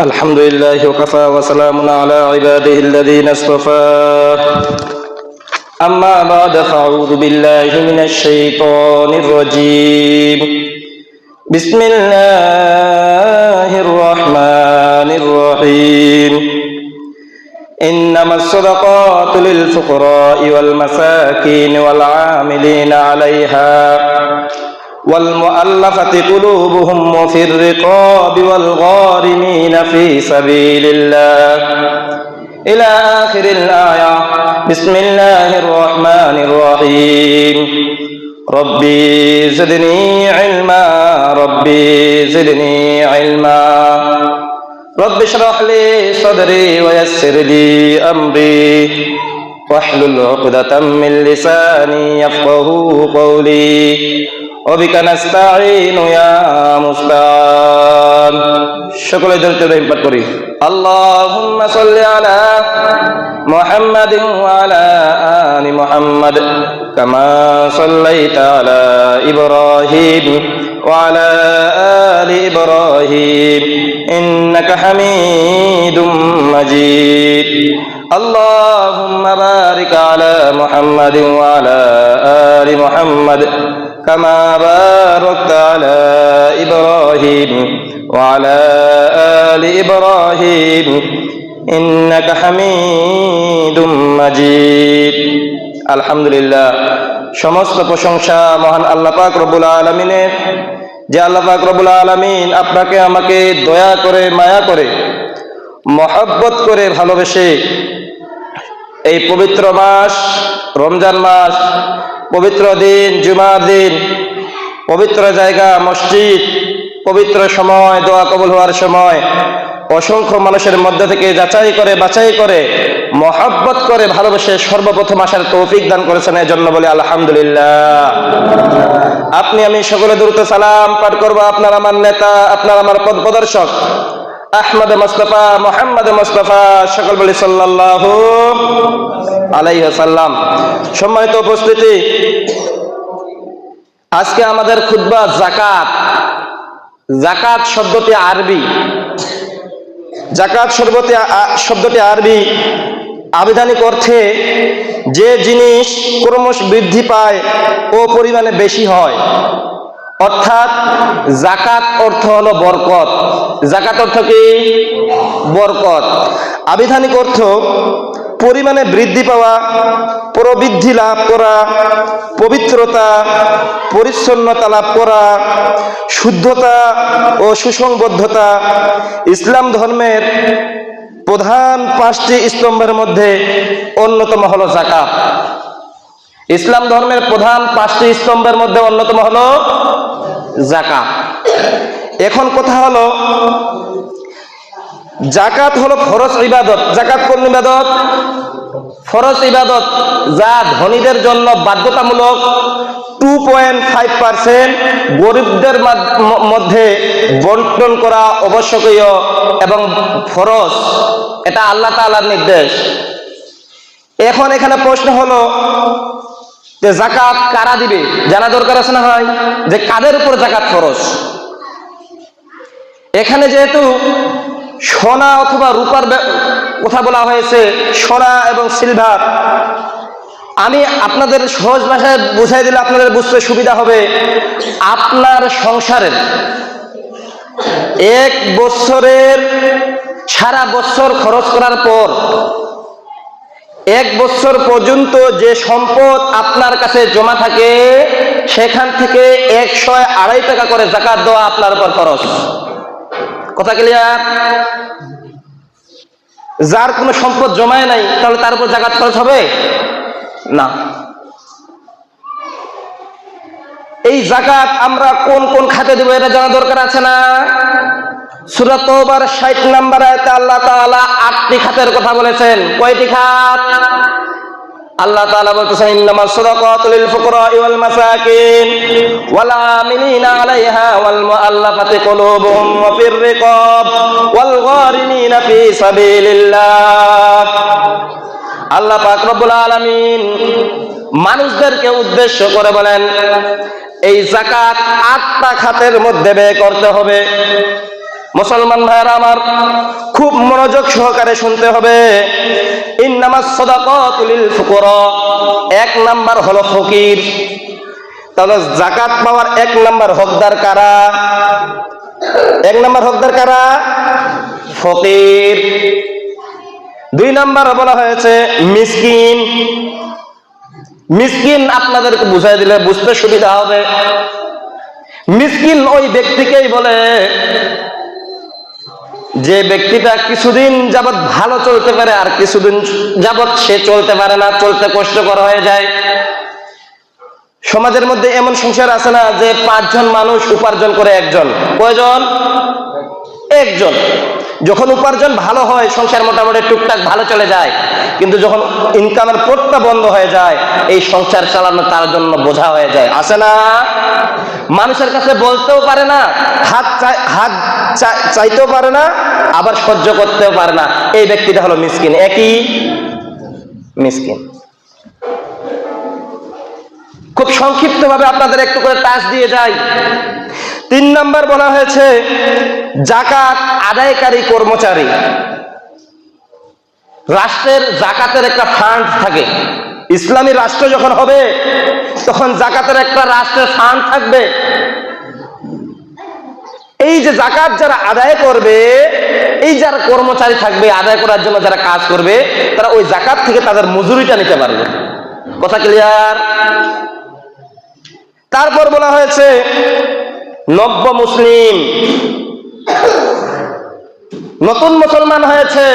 الحمد لله وكفى وسلام على عباده الذين اصطفى. أما بعد فأعوذ بالله من الشيطان الرجيم. بسم الله الرحمن الرحيم. إنما الصدقات للفقراء والمساكين والعاملين عليها. والمؤلفة قلوبهم وفي الرقاب والغارمين في سبيل الله إلى آخر الآية. بسم الله الرحمن الرحيم. ربي زدني علما. ربي زدني علما. رب اشرح لي صدري ويسر لي أمري. واحلل عقدة من لساني يفقه قولي. وبك نستعين يا مستعان সকলে ধরতে রহিম পাঠ করি اللهم صل على محمد وعلى آل محمد كما صليت على إبراهيم وعلى آل إبراهيم إنك حميد مجيد اللهم بارك على محمد وعلى آل محمد كما باركت على إبراهيم وعلى آل إبراهيم إنك حميد مجيد الحمد لله সমস্ত প্রশংসা মহান আল্লাহ পাক রব্বুল আলমিনের যে আল্লাহ পাক রব্বুল আলমিন আপনাকে আমাকে দয়া করে মায়া করে মহব্বত করে ভালোবেসে এই পবিত্র মাস রমজান মাস পবিত্র দিন, জুমার দিন, পবিত্র জায়গা, মসজিদ, পবিত্র সময়, দোয়া কবুল হওয়ার সময়, অসংখ্য মানুষের মধ্যে থেকে যাচাই করে, বাছাই করে, মহাব্বত করে ভালোবেসে সর্বপ্রথম আসার তৌফিক দান করেছেন এই জন্য বলে আলহামদুলিল্লাহ। আপনি আমি সকলে দ্রুত সালাম পাঠ করব। আপনার আমার নেতা, আপনার আমার পদ প্রদর্শক আহমদ মোস্তফা, মোহাম্মদ মোস্তফা সকল বলি সাল্লাহ আলাইহাল্লাম সম্মানিত উপস্থিতি, আজকে আমাদের খুদ্া জাকাত জাকাত শব্দটি আরবি। জাকাত শব্দটি শব্দটি আরবি আবিধানিক অর্থে যে জিনিস ক্রমশ বৃদ্ধি পায় ও পরিমাণে বেশি হয়। অর্থাৎ জাকাত অর্থ হলো বরকত। জাকাত অর্থ কি? বরকত। আবিধানিক অর্থ পরিমাণে বৃদ্ধি পাওয়া, প্রবৃদ্ধি লাভ করা, পবিত্রতা, পরিচ্ছন্নতা লাভ করা, শুদ্ধতা ও সুসংবদ্ধতা। ইসলাম ধর্মের প্রধান পাঁচটি স্তম্ভের মধ্যে অন্যতম হলো জাকাত। ইসলাম ধর্মের প্রধান পাঁচটি স্তম্ভের মধ্যে অন্যতম হলো জাকাত এখন কথা হলো জাকাত হলো ফরজ ইবাদত। জাকাত কোন ইবাদত? ফরজ ইবাদত যা ধনীদের জন্য বাধ্যতামূলক। টু পয়েন্ট ফাইভ পার্সেন্ট গরিবদের মধ্যে বন্টন করা আবশ্যকীয় এবং ফরজ, এটা আল্লাহ তালার নির্দেশ। এখন এখানে প্রশ্ন হলো জাকাত কারা দিবে? জানা দরকার আছে না হয় যে কাদের উপর জাকাত খরচ এখানে যেহেতু সোনা অথবা রূপার কথা বলা হয়েছে, সোনা এবং সিলভার, আমি আপনাদের সহজ ভাষায় বুঝাই দিলে আপনাদের বুঝতে সুবিধা হবে। আপনার সংসারের এক বছরের সারা বছর খরচ করার পর এক বছর পর্যন্ত যে সম্পদ আপনার কাছে জমা থাকে, সেখান থেকে একশো আড়াই টাকা করে জাকাত দেওয়া আপনার উপর খরচ কথা ক্লিয়ার যার কোনো সম্পদ জমায় নাই, তাহলে তার উপর জাকাত খরচ হবে? না। এই জাকাত আমরা কোন কোন খাতে দেবো এটা জানা দরকার আছে না? সুরাত ষাট নাম্বার আয়তে আল্লাহ তাআলা আটটি খাতের কথা বলেছেন। কয়টি খাত? আল্লাহ তাআলা বলতেছেন, ইন্নামাস সাদাকাতু লিল ওয়াল মাসাকিন ওয়াল আমিলিনা আলাইহা ওয়াল মুআল্লাফাতি কুলুবুহুম ওয়া ফির রিকাব ওয়াল গারিমিনা ফি সাবিলিল্লাহ। আল্লাহ পাক রব্বুল আলামিন মানুষদেরকে উদ্দেশ্য করে বলেন, এই জাকাত আটটা খাতের মধ্যে ব্যয় করতে হবে। মুসলমান ভাইয়েরা আমার খুব মনোযোগ সহকারে শুনতে হবে। এক নাম্বার হলো ফকির। তাহলে জাকাত পাওয়ার এক নাম্বার হকদার কারা? এক নাম্বার হকদার কারা? ফকির। দুই নাম্বার বলা হয়েছে মিসকিন। মিসকিন আপনাদেরকে বুঝাই দিলে বুঝতে সুবিধা হবে। মিসকিন ওই ব্যক্তিকেই বলে যে ব্যক্তিটা কিছুদিন যাবৎ ভালো চলতে পারে আর কিছুদিন যাবৎ সে চলতে পারে না, চলতে কষ্টকর হয়ে যায়। সমাজের মধ্যে এমন সংসার আছে না যে পাঁচজন মানুষ উপার্জন করে একজন। কয়জন? একজন। যখন উপার্জন ভালো হয়, সংসার মোটামুটি টুকটাক ভালো চলে যায়, কিন্তু যখন ইনকামের পথটা বন্ধ হয়ে যায়, এই সংসার চালানো তার জন্য বোঝা হয়ে যায়। আছে না? মানুষের কাছে বলতেও পারে না, হাত হাত চাইতেও পারে না, আবার সহ্য করতেও পারে না। এই ব্যক্তিটা হলো মিসকিন। একই মিসকিন। খুব সংক্ষিপ্ত ভাবে আপনাদের একটু করে টাচ দিয়ে যাই। তিন নাম্বার বলা হয়েছে, জাকাত আদায়কারী কর্মচারী। রাষ্ট্রের জাকাতের একটা ফান্ড থাকে। ইসলামী রাষ্ট্র যখন হবে তখন জাকাতের একটা রাষ্ট্রের স্থান থাকবে। এই যে জাকাত যারা আদায় করবে, এই যারা কর্মচারী থাকবে, আদায় করার জন্য যারা কাজ করবে, তারা ওই জাকাত থেকে তাদের মজুরিটা নিতে পারবে। কথা ক্লিয়ার তারপর বলা হয়েছে, নব্য মুসলিম নতুন মুসলমান হয়েছে।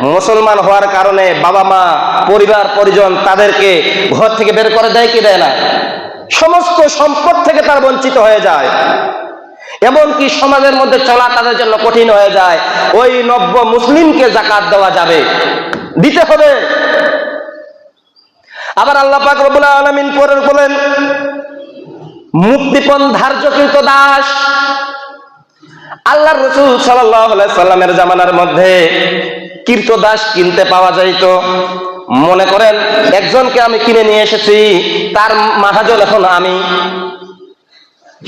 মুসলমান হওয়ার কারণে বাবা মা, পরিবার, পরিজন তাদেরকে ঘর থেকে বের করে দেয় কি দেয় না? সমস্ত সম্পদ থেকে তার বঞ্চিত হয়ে যায়। এমনকি সমাজের মধ্যে চলা তাদের জন্য কঠিন হয়ে যায়। ওই নব্য মুসলিমকে জাকাত দেওয়া যাবে। দিতে হবে। আবার আল্লাহ পাক রব্বুল আলামিন পরে বলেন, মুক্তিপণ ধার্যকৃত দাস আল্লাহ রসুল সাল্লামের জামানার মধ্যে কীর্ত দাস কিনতে পাওয়া যাইত। মনে করেন, একজনকে আমি কিনে নিয়ে এসেছি, তার মাহাজন এখন আমি।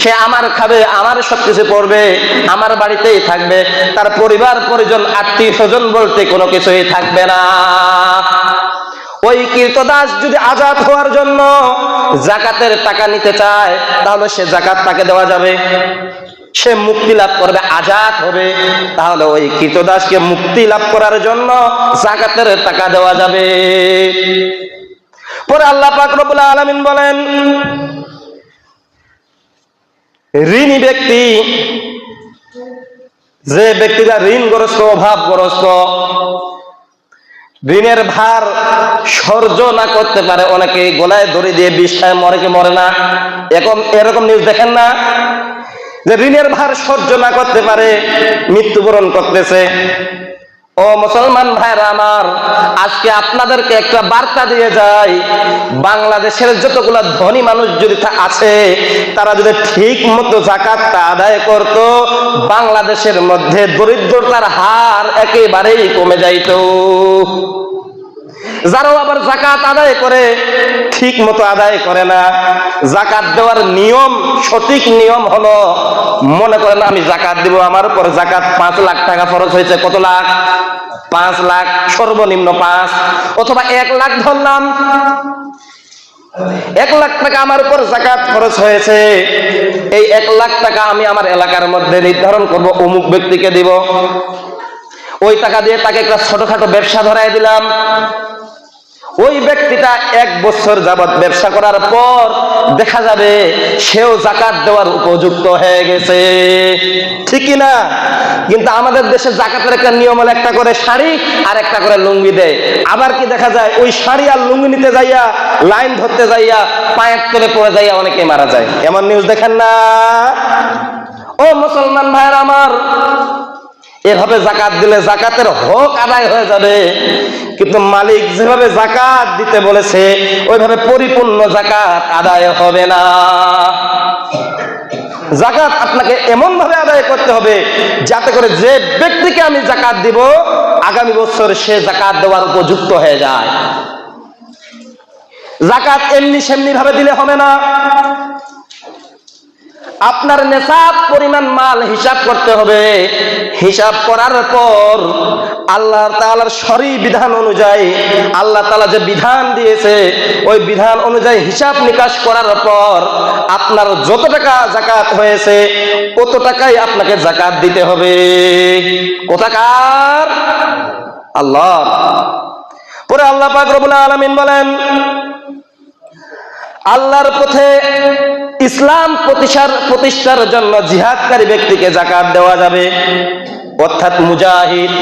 সে আমার খাবে, আমার সবকিছু পড়বে আমার বাড়িতেই থাকবে, তার পরিবার, পরিজন, আত্মীয় স্বজন বলতে কোনো কিছুই থাকবে না। ওই কীর্তদাস যদি আজাদ হওয়ার জন্য জাকাতের টাকা নিতে চায়, তাহলে সে জাকাত তাকে দেওয়া যাবে। সে মুক্তি লাভ করবে, আজাদ হবে। তাহলে ওই কীর্তদাসকে মুক্তি লাভ করার জন্য জাকাতের টাকা দেওয়া যাবে। পরে আল্লাহ পাক রব্বুল আলামিন বলেন, ঋণী ব্যক্তি, যে ব্যক্তিরা ঋণগ্রস্ত, অভাবগ্রস্ত, ঋণের ভার সহ্য না করতে পারে, অনেকে গলায় দড়ি দিয়ে বিষ খায়, মরে কি মরে না, এরকম এরকম নিউজ দেখেন না? যে ঋণের ভার সহ্য না করতে পারে, মৃত্যুবরণ করতেছে। ও মুসলমান ভাইরা আমার, আজকে আপনাদেরকে একটা বার্তা দিয়ে যাই। বাংলাদেশের যতগুলো ধনী মানুষ যদি আছে, তারা যদি ঠিক মতো জাকাতটা আদায় করত, বাংলাদেশের মধ্যে দরিদ্রতার হার একেবারেই কমে যাইতো। যারাও আবার জাকাত আদায় করে ঠিক মতো আদায় করে না। জাকাত দেওয়ার নিয়ম, সঠিক নিয়ম হলো, মনে করেন আমি জাকাত দিব, আমার উপর জাকাত পাঁচ লাখ টাকা খরচ হয়েছে, কত লাখ? পাঁচ লাখ, সর্বনিম্ন পাঁচ, অথবা এক লাখ ধরলাম। এক লাখ টাকা আমার উপর জাকাত খরচ হয়েছে, এই এক লাখ টাকা আমি আমার এলাকার মধ্যে নির্ধারণ করব, অমুক ব্যক্তিকে দিব। ওই টাকা দিয়ে তাকে একটা ছোটখাটো ব্যবসা ধরাই দিলাম। ওই ব্যক্তিটা এক বছর যাবৎ ব্যবসা করার পর দেখা যাবে সেও জাকাত দেওয়ার উপযুক্ত হয়ে গেছে। ঠিকই না কিন্তু আমাদের দেশে জাকাতের একটা নিয়ম হলো একটা করে শাড়ি আর একটা করে লুঙ্গি দেয়। আবার কি দেখা যায়? ওই শাড়ি আর লুঙ্গি নিতে যাইয়া, লাইন ধরতে যাইয়া, পায়ের তলে পড়ে যাইয়া অনেকে মারা যায়। এমন নিউজ দেখেন না? ও মুসলমান ভাইয়ের আমার এভাবে জাকাত দিলে জাকাতের হক আদায় হয়ে যাবে। কিন্তু মালিক যেভাবে জাকাত দিতে বলেছে, ওইভাবে পরিপূর্ণ জাকাত আদায় হবে না। জাকাত আপনাকে এমন ভাবে আদায় করতে হবে, যাতে করে যে ব্যক্তিকে আমি জাকাত দিব, আগামী বছর সে জাকাত দেওয়ার উপযুক্ত হয়ে যায়। জাকাত এমনি সেমনি ভাবে দিলে হবে না। আপনার নেশাব পরিমাণ মাল হিসাব করতে হবে। হিসাব করার পর আল্লাহ তালার সরি বিধান অনুযায়ী, আল্লাহ তাআলা যে বিধান দিয়েছে, ওই বিধান অনুযায়ী হিসাব নিকাশ করার পর আপনার যত টাকা জাকাত হয়েছে কত টাকাই আপনাকে জাকাত দিতে হবে। কোথাকার? আল্লাহ। পরে আল্লাহ পাক রবুল আলমিন বলেন, আল্লাহর পথে ইসলাম প্রতিষ্ঠার প্রতিষ্ঠার জন্য জিহাদকারী ব্যক্তিকে জাকাত দেওয়া যাবে। অর্থাৎ মুজাহিদ।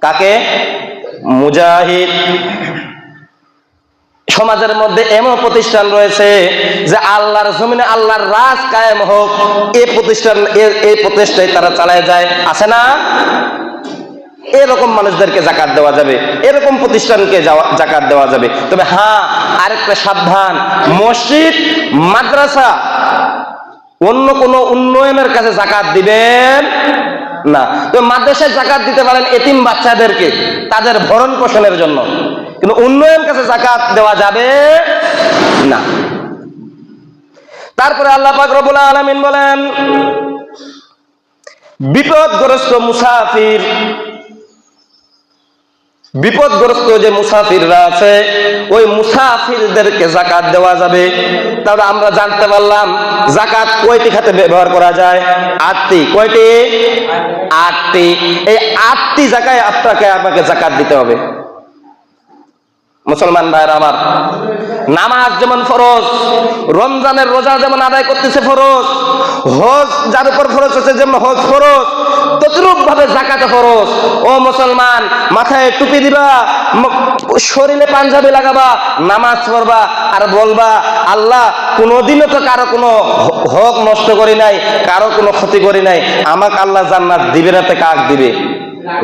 কাকে? মুজাহিদ। সমাজের মধ্যে এমন প্রতিষ্ঠান রয়েছে যে আল্লাহর জমিনে আল্লাহর রাজ কায়েম হোক এই প্রতিষ্ঠান এই প্রতিষ্ঠায় তারা চালায় যায়। আছে না? এরকম মানুষদেরকে জাকাত দেওয়া যাবে, এরকম প্রতিষ্ঠানকে জাকাত দেওয়া যাবে। তবে হ্যাঁ আরেকটা সাবধান। মসজিদ, মাদ্রাসা, অন্য কোনো উন্নয়নের কাছে জাকাত দিবেন না। তো মাদ্রাসায় জাকাত দিতে পারেন এতিম বাচ্চাদেরকে, তাদের ভরণ পোষণের জন্য। কিন্তু উন্নয়ন কাছে জাকাত দেওয়া যাবে না। তারপরে আল্লাহ পাক রব্বুল আলামিন বলেন, বিপদগ্রস্ত মুসাফির বিপদগ্রস্ত যে মুসাফিররা আছে, ওই মুসাফিরদেরকে জাকাত দেওয়া যাবে। তাহলে আমরা জানতে পারলাম, জাকাত কয়টি খাতে ব্যবহার করা যায়? আটটি। কয়টি? আটটি। এই আটটি জায়গায় আপনাকে আমাকে জাকাত দিতে হবে। মুসলমান ভাইরা আমার, নামাজ যেমন ফরজ, রমজানের রোজা যেমন আদায় করতেছে ফরজ, হজ যার উপর ফরজ আছে যেমন হজ ফরজ তদ্রুপ ভাবে জাকাতে ফরজ। ও মুসলমান, মাথায় টুপি দিবা শরীরে পাঞ্জাবি লাগাবা, নামাজ পড়বা আর বলবা, আল্লাহ, কোনোদিনও তো কারও কোনো হক নষ্ট করি নাই, কারও কোনো ক্ষতি করি নাই। আমাকে আল্লাহ জান্নাত দিবে না তে কাক দিবে?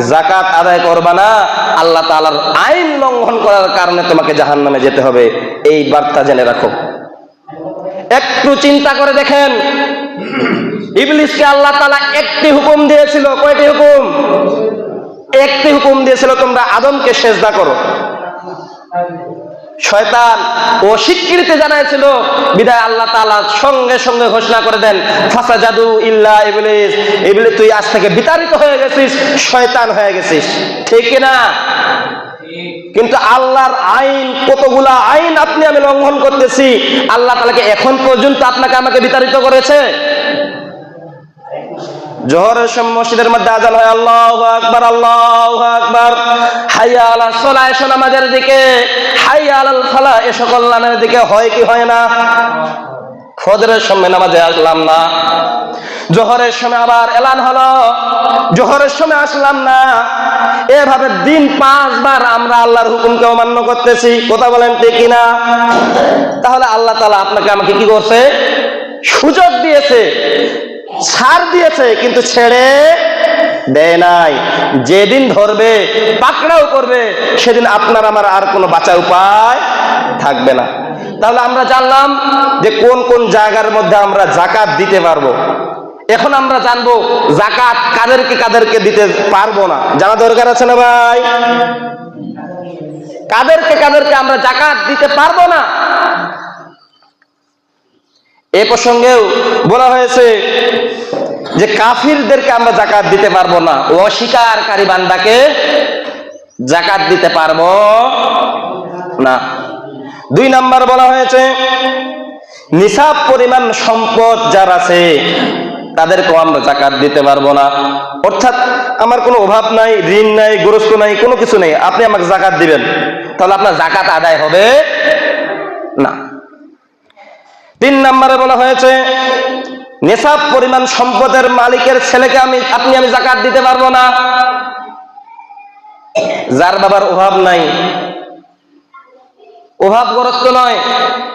জাকাত আদায় করবা না, আল্লাহ তালার আইন লঙ্ঘন করার কারণে তোমাকে জাহান নামে যেতে হবে। এই বার্তা জেনে রাখো। একটু চিন্তা করে দেখেন। ইবলিসকে আল্লাহ তালা একটি হুকুম দিয়েছিল। কয়টি হুকুম? একটি হুকুম দিয়েছিল, তোমরা আদমকে সেজদা করো। শয়তান ও স্বীকৃতি জানাইছিল, বিদায় আল্লাহ তাআলা সঙ্গে সঙ্গে ঘোষণা করে দেন ফাসা জাদু ইল্লা ইবলিস। ইবলিস, তুই আজ থেকে বিতাড়িত হয়ে গেছিস, শয়তান হয়ে গেছিস। ঠিক না? কিন্তু আল্লাহর আইন, কতগুলা আইন আপনি আমি লঙ্ঘন করতেছি, আল্লাহ তালাকে এখন পর্যন্ত আপনাকে আমাকে বিতাড়িত করেছে? জোহরের মসজিদের মধ্যে আজান হয়, আল্লাহ আকবার আল্লাহ আকবার। হাইয়া আলা সলা, এসো নামাজের দিকে। হাইয়া আলাল ফালা এসো কল্যাণের দিকে হয় কি হয় না? ফজরের সময় নামাজে আসলাম না। জোহরের সময় আবার এলান হলো। জোহরের সময় আসলাম না। এভাবে দিন পাঁচবার আমরা আল্লাহর হুকুমকে অমান্য করতেছি। কথা বলেন ঠিক কিনা? তাহলে আল্লাহ তালা আপনাকে আমাকে কি করছে? সুযোগ দিয়েছে। ছাড় দিয়েছে, কিন্তু ছেড়ে দেয় নাই। যেদিন ধরবে, পাকড়াও করবে, সেদিন আপনার আমার আর কোনো বাঁচা উপায় থাকবে না। তাহলে আমরা জানলাম যে কোন কোন জায়গার মধ্যে আমরা জাকাত দিতে পারব। এখন আমরা জানব জাকাত কাদেরকে কাদেরকে দিতে পারব না। জানা দরকার আছে না ভাই? কাদেরকে কাদেরকে আমরা জাকাত দিতে পারব না? এ প্রসঙ্গেও বলা হয়েছে যে কাফিরদেরকে আমরা জাকাত দিতে পারব না। অস্বীকারী বান্দাকে জাকাত দিতে পারব না। দুই নাম্বার বলা হয়েছে, নিসাব পরিমাণ সম্পদ যার আছে, তাদেরকেও আমরা জাকাত দিতে পারব না। অর্থাৎ আমার কোনো অভাব নাই, ঋণ নাই, গ্রস্ত নাই, কোনো কিছু নেই। আপনি আমাকে জাকাত দিবেন, তাহলে আপনার জাকাত আদায় হবে না। তিন নম্বরে বলা হয়েছে, নেশাব পরিমাণ সম্পদের মালিকের ছেলেকে আমি, আপনি আমি জাকাত দিতে পারব না। যার বাবার অভাব নাই। অভাবগ্রস্ত নয়,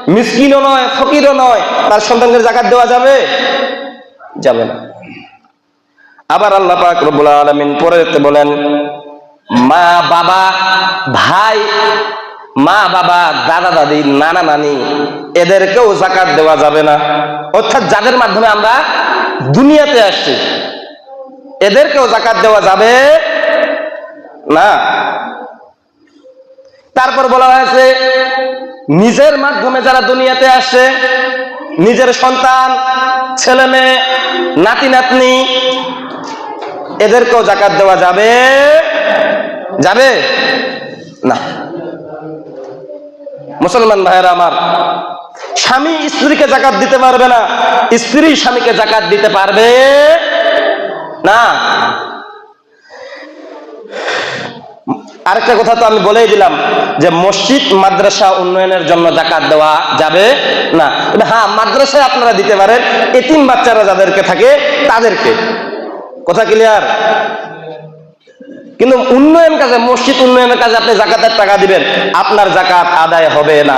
মিসকিনও নয়, ফকিরও নয়, তার সন্তানকে জাকাত দেওয়া যাবে? যাবে না। আবার আল্লাহ পাক রব্বুল আলামিন পরেতে বলেন, মা, বাবা, ভাই মা, বাবা, দাদা, দাদি, নানা, নানি, এদেরকেও জাকাত দেওয়া যাবে না। অর্থাৎ যাদের মাধ্যমে আমরা দুনিয়াতে আসছি, এদেরকেও জাকাত দেওয়া যাবে না। তারপর বলা হয়েছে, নিজের মাধ্যমে যারা দুনিয়াতে আসছে, নিজের সন্তান, ছেলে মেয়ে, নাতি, নাতনি, এদেরকেও জাকাত দেওয়া যাবে যাবে না। মুসলমান ভাইয়েরা আমার, স্বামী স্ত্রীকে জাকাত দিতে পারবে না, স্ত্রী স্বামীকে জাকাত দিতে পারবে না। আরেকটা কথা তো আমি বলেই দিলাম যে মসজিদ, মাদ্রাসা উন্নয়নের জন্য জাকাত দেওয়া যাবে না। হ্যাঁ মাদ্রাসায় আপনারা দিতে পারেন, এতিম বাচ্চারা যাদেরকে থাকে, তাদেরকে। কথা ক্লিয়ার কিন্তু উন্নয়ন কাজে, মসজিদ উন্নয়নের কাজে আপনি জাকাতের টাকা দিবেন, আপনার জাকাত আদায় হবে না।